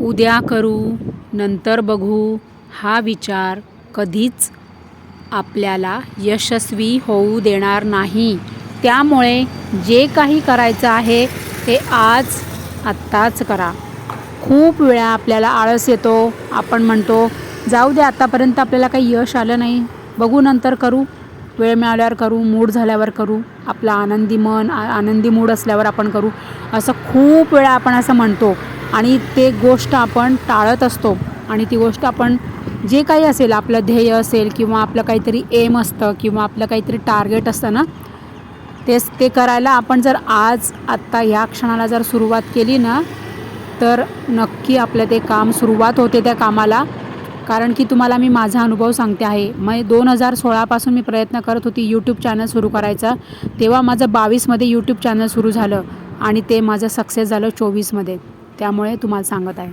उद्या करू नंतर बघू हा विचार कधीच आपल्याला यशस्वी होऊ देणार नाही. त्यामुळे जे काही करायचं आहे ते आज आत्ताच करा. खूप वेळा आपल्याला आळस येतो आपण म्हणतो जाऊ दे आतापर्यंत आपल्याला काही यश आलं नाही. बघू नंतर करू. वेळ मिळाल्यावर करू मूड झाल्यावर करू आपला आनंदी मन आ- आनंदी मूड असल्यावर आपण करू. असं खूप वेळा आपण असं म्हणतो. आणि ते गोष्ट आपण टाळत असतो. आणि ती गोष्ट आपण जे काही असेल आपलं ध्येय असेल किंवा आपलं काहीतरी एम असतं किंवा आपलं काहीतरी टार्गेट असतं ना तेच ते करायला आपण जर आज आत्ता ह्या क्षणाला जर सुरुवात केली ना तर नक्की आपलं ते काम सुरुवात होते त्या कामाला. कारण की तुम्हाला मी माझा अनुभव सांगते आहे. मग दोन हजार सोळापासून मी प्रयत्न करत होती यूट्यूब चॅनल सुरू करायचा. तेव्हा माझं बावीसमध्ये यूट्यूब चॅनल सुरू झालं आणि ते माझं सक्सेस झालं चोवीसमध्ये त्यामुळे तुम्हाला सांगत आहे.